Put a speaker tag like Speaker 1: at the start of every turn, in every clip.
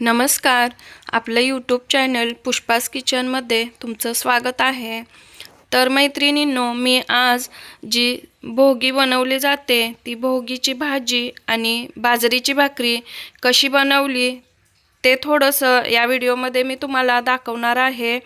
Speaker 1: नमस्कार. आपलं YouTube channel Pushpa's किचनमध्ये तुमचं स्वागत आहे. तर मैत्रिणींनो मी आज जी भोगी बनवली जाते ती भोगीची भाजी आणि बाजरीची भाकरी कशी बनवली ते थोडंसं या व्हिडिओमध्ये मी तुम्हाला दाखवणार आहे.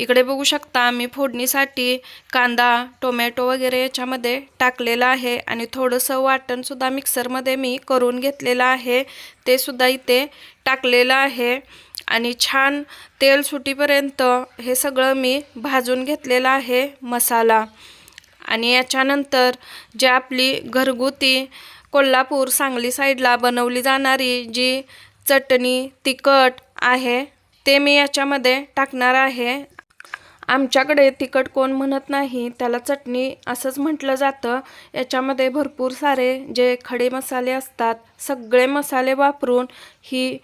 Speaker 1: इकडे बघू शकता मी फोडणीसाठी कांदा टोमॅटो वगैरे याच्यामध्ये टाकलेला आहे आणि थोडंसं वाटणसुद्धा मिक्सरमध्ये मी करून घेतलेलं आहे. ते सुद्धा इथे टाकलेलं आहे आणि छान तेल सुटीपर्यंत हे सगळं मी भाजून घेतलेलं आहे मसाला. आणि याच्यानंतर जी आपली घरगुती कोल्हापूर सांगली साईडला बनवली जाणारी जी चटणी तिखट आहे ते मी याच्यामध्ये टाकणार आहे आमच्याकडे तिखट कोण म्हणत नाही त्याला चटणी असंच म्हटलं जातं. याच्यामध्ये भरपूर सारे जे खडे मसाले असतात सगळे मसाले वापरून ही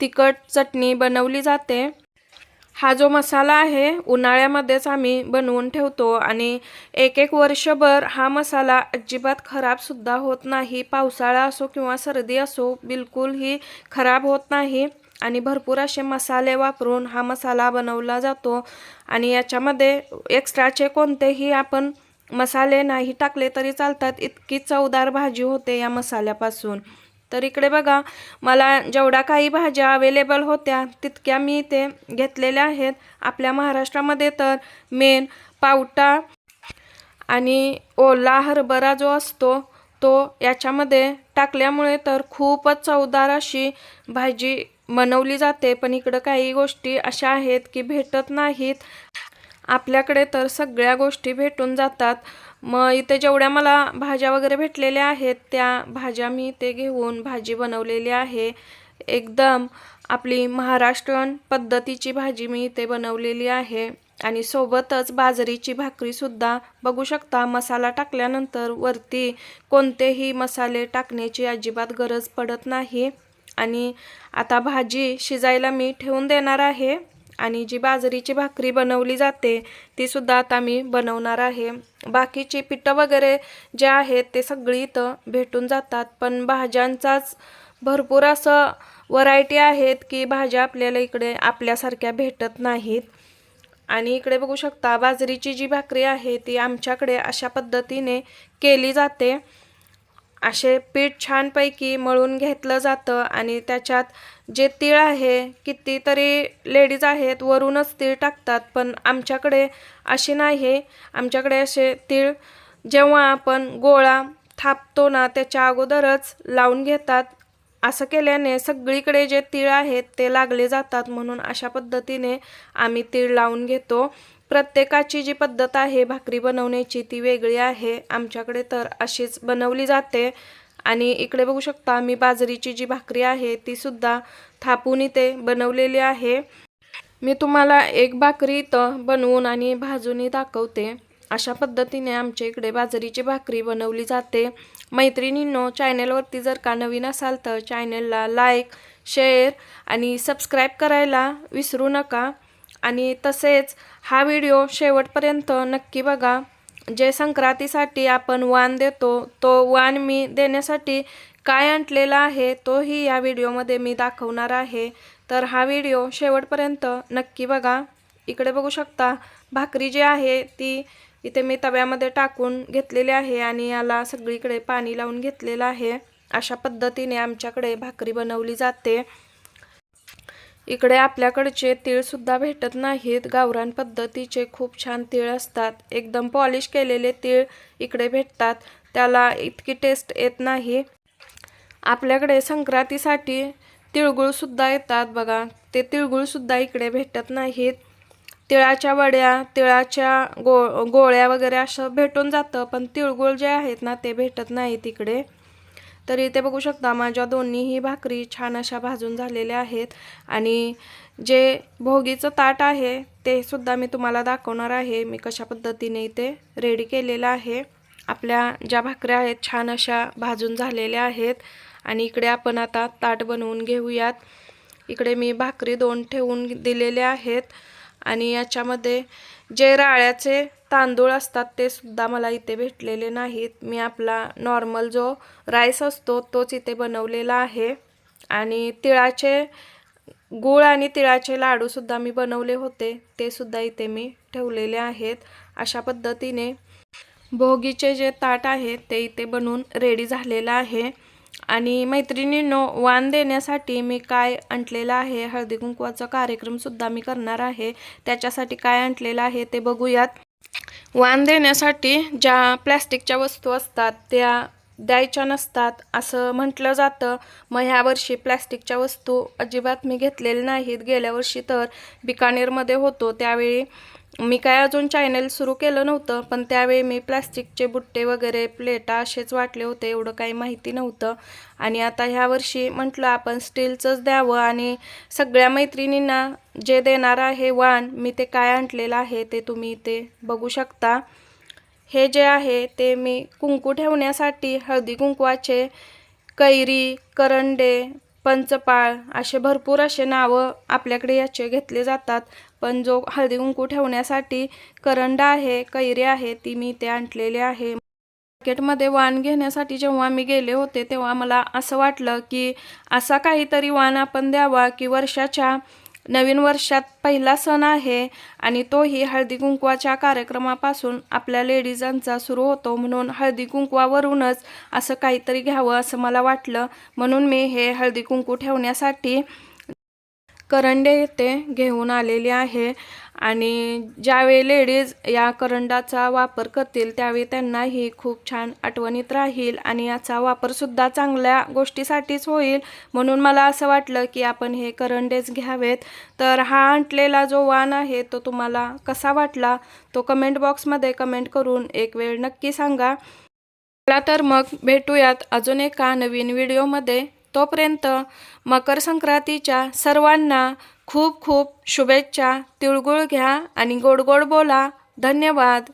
Speaker 1: तिखट चटणी बनवली जाते. हा जो मसाला आहे उन्हाळ्यामध्येच आम्ही बनवून ठेवतो आणि एक एक वर्षभर हा मसाला अजिबात खराबसुद्धा होत नाही. पावसाळा असो किंवा सर्दी असो बिलकुलही खराब होत नाही. आणि भरपूर असे मसाले वापरून हा मसाला बनवला जातो. आणि याच्यामध्ये एक्स्ट्राचे कोणतेही आपण मसाले नाही टाकले तरी चालतात. इतकी चवदार भाजी होते या मसाल्यापासून. तर इकडे बघा मला जेवढ्या काही भाज्या अवेलेबल होत्या तितक्या मी इथे घेतलेल्या आहेत. आपल्या महाराष्ट्रामध्ये तर मेन पावटा आणि ओला हरभरा जो असतो तो याच्यामध्ये टाकल्यामुळे तर खूपच चवदार अशी भाजी बनवली जाते पण इकडं काही गोष्टी अशा आहेत की भेटत नाहीत. आपल्याकडे तर सगळ्या गोष्टी भेटून जातात. मग इथे जेवढ्या मला भाज्या वगैरे भेटलेल्या आहेत त्या भाज्या मी इथे घेऊन भाजी बनवलेली आहे. एकदम आपली महाराष्ट्रन पद्धतीची भाजी मी इथे बनवलेली आहे. आणि सोबतच बाजरीची भाकरीसुद्धा बघू शकता मसाला टाकल्यानंतर वरती कोणतेही मसाले टाकण्याची अजिबात गरज पडत नाही. आणि आता भाजी शिजायला मी ठेवून देणार आहे. आणि जी बाजरीची भाकरी बनवली जाते ती सुद्धा आता मी बनवणार आहे. बाकीची पिठं वगैरे जे आहेत ते सगळी इथं भेटून जातात. पण भाज्यांचाच भरपूर असं व्हरायटी आहेत की भाज्या आपल्याला इकडे आपल्यासारख्या भेटत नाहीत. आणि इकडे बघू शकता बाजरीची जी भाकरी आहे ती आमच्याकडे अशा पद्धतीने केली जाते. असे पीठ छानपैकी मळून घेतलं जातं आणि त्याच्यात जे तीळ आहे कितीतरी लेडीज आहेत वरूनच तीळ टाकतात पण आमच्याकडे असे नाही. आमच्याकडे असे तीळ जेव्हा आपण गोळा थापतो ना त्याच्या अगोदरच लावून घेतात. असं केल्याने सगळीकडे जे तीळ आहेत ते लागले जातात म्हणून अशा पद्धतीने आम्ही तीळ लावून घेतो. प्रत्येकाची जी पद्धत आहे भाकरी बनवण्याची ती वेगळी आहे. आमच्याकडे तर अशीच बनवली जाते. आणि इकडे बघू शकता मी बाजरीची जी भाकरी आहे ती सुद्धा थापून इथे बनवलेली आहे. मी तुम्हाला एक भाकरी इथं बनवून आणि भाजूनही दाखवते. अशा पद्धतीने आमच्या इकडे बाजरीची भाकरी बनवली जाते. मैत्रिणींनो चॅनेलवरती जर का नवीन असाल तर चॅनेलला लाईक शेअर आणि सबस्क्राईब करायला विसरू नका. आणि तसेच हा व्हिडिओ शेवटपर्यंत नक्की बघा. जे संक्रांतीसाठी आपण वाण देतो तो वाण मी देण्यासाठी काय आणलेला आहे तोही या व्हिडिओमध्ये मी दाखवणार आहे. तर हा व्हिडिओ शेवटपर्यंत नक्की बघा. इकडे बघू शकता भाकरी जी आहे ती इथे मी तव्यामध्ये टाकून घेतलेली आहे आणि याला सगळीकडे पाणी लावून घेतलेलं आहे. अशा पद्धतीने आमच्याकडे भाकरी बनवली जाते. इकडे आपल्याकडचे तीळसुद्धा भेटत नाहीत. गावरान पद्धतीचे खूप छान तीळ असतात. एकदम पॉलिश केलेले तीळ इकडे भेटतात. त्याला इतकी टेस्ट येत नाही. आपल्याकडे संक्रांतीसाठी तिळगुळसुद्धा येतात बघा. ते तिळगुळसुद्धा इकडे भेटत नाहीत. तिळाच्या वड्या तिळाच्या गो गोळ्या वगैरे असं भेटून जातं पण तिळगुळ जे आहेत ना ते भेटत नाहीत इकडे. तर इथे बघू शकता माझ्या दोन्हीही भाकरी छान अशा भाजून झालेल्या आहेत. आणि जे भोगीचं ताट आहे ते सुद्धा मी तुम्हाला दाखवणार आहे. मी कशा पद्धतीने इथे रेडी केलेलं आहे. आपल्या ज्या भाकऱ्या आहेत छान अशा भाजून झालेल्या आहेत. आणि इकडे आपण आता ताट बनवून घेऊयात. इकडे मी भाकरी दोन ठेवून दिलेल्या आहेत. आणि याच्यामध्ये जे राळ्याचे तांदूळ असतात ते सुद्धा मला इथे भेटलेले नाहीत. मी आपला नॉर्मल जो राईस असतो तोच इथे बनवलेला आहे. आणि तिळाचे गूळ आणि तिळाचे लाडूसुद्धा मी बनवले होते. ते सुद्धा इथे मी ठेवलेले आहेत अशा पद्धतीने. भोगीचे जे ताट आहे ते इथे बनवून रेडी झालेलं आहे. आणि मैत्रिणींनो वाण देण्यासाठी मी काय आणलेलं आहे? हळदी कुंकवाचा कार्यक्रमसुद्धा मी करणार आहे. त्याच्यासाठी काय आणलेलं आहे ते बघूयात. वाण देण्यासाठी ज्या प्लॅस्टिकच्या वस्तू असतात त्या द्यायच्या नसतात. असं म्हटलं जातं. मग ह्या वर्षी प्लॅस्टिकच्या वस्तू अजिबात मी घेतलेल्या नाहीत. गेल्या वर्षी तर बिकानेरमध्ये होतो. त्यावेळी मी काय अजून चॅनल सुरू केलं नव्हतं. पण त्यावेळी मी प्लॅस्टिकचे बुट्टे वगैरे प्लेटा असेच वाटले होते. एवढं काही माहिती नव्हतं. आणि आता ह्या वर्षी म्हटलं आपण स्टीलचंच द्यावं. आणि सगळ्या मैत्रिणींना जे देणार आहे वाण मी ते काय आणलेलं आहे ते तुम्ही ते बघू शकता. हे जे आहे ते मी कुंकू ठेवण्यासाठी हळदी कुंकवाचे कैरी करंडे पंचपाळ असे भरपूर असे नावं आपल्याकडे याचे घेतले जातात. पण जो हळदी कुंकू ठेवण्यासाठी करंडा आहे कैरी आहे ती मी इथे आणलेले आहे. मार्केटमध्ये वाण घेण्यासाठी जेव्हा मी गेले होते तेव्हा मला असं वाटलं की असा काहीतरी वाण आपण द्यावा की वर्षाच्या नवीन वर्षात पहिला सण आहे आणि तोही हळदी कुंकवाच्या कार्यक्रमापासून आपल्या लेडीजांचा सुरू होतो म्हणून हळदी कुंकवावरूनच असं काहीतरी घ्यावं असं मला वाटलं. म्हणून मी हे हळदी कुंकू ठेवण्यासाठी करंडे येथे घेऊन आलेली आहे. आणि ज्यावेळी लेडीज या करंडाचा वापर करतील त्यावेळी त्यांनाही खूप छान आठवणीत राहील आणि याचा वापरसुद्धा चांगल्या गोष्टीसाठीच होईल. म्हणून मला असं वाटलं की आपण हे करंडेच घ्यावेत. तर हा आणलेला जो वाण आहे तो तुम्हाला कसा वाटला? तो कमेंट बॉक्समध्ये कमेंट करून एक वेळ नक्की सांगा. चला तर मग भेटूयात अजून एका नवीन व्हिडिओमध्ये. तोपर्यंत मकर संक्रांतीच्या सर्वांना खूप खूप शुभेच्छा तिळगुळ घ्या आणि गोड गोड बोला. धन्यवाद.